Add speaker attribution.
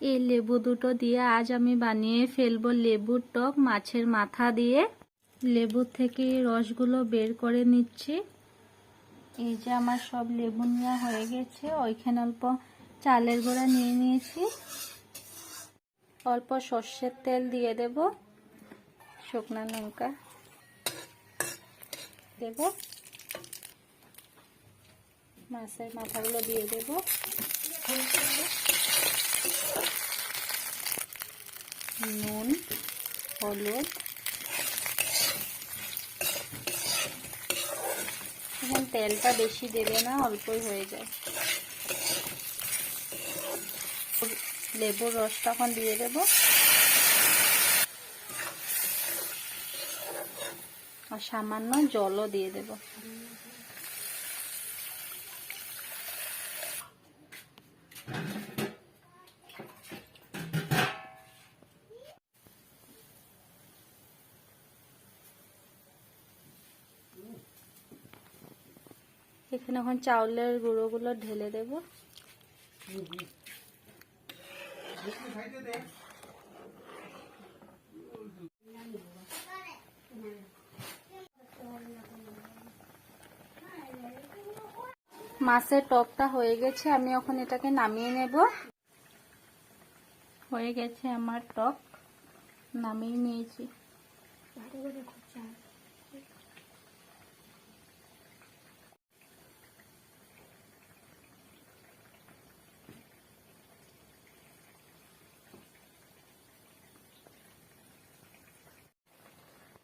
Speaker 1: এই লেবু দুটো দিয়ে আজ আমি বানিয়ে ফেলব লেবুর টক মাছের মাথা দিয়ে। লেবুর থেকে রসগুলো বের করে নিচ্ছি। এই যে আমার সব লেবু নেওয়া হয়ে গেছে, ওইখানে অল্প চালের গোড়া নিয়ে নিয়েছি। অল্প সর্ষের তেল দিয়ে দেব, শুকনো লঙ্কা দেব। মাছের মাথাগুলো দিয়ে দেব। নুন, হলুদ। এখন তেলটা বেশি দেবে না, অল্পই হয়ে যায়। লেবুর রসটা এখন দিয়ে দেব। আর সামান্য জলও দিয়ে দেব। এখানে এখন চাউলের গুঁড়োগুলো ঢেলে দেব। মাছের টকটা হয়ে গেছে, আমি এখন এটাকে নামিয়ে নেব। হয়ে গেছে আমার টপ নামিয়ে নিয়েছি।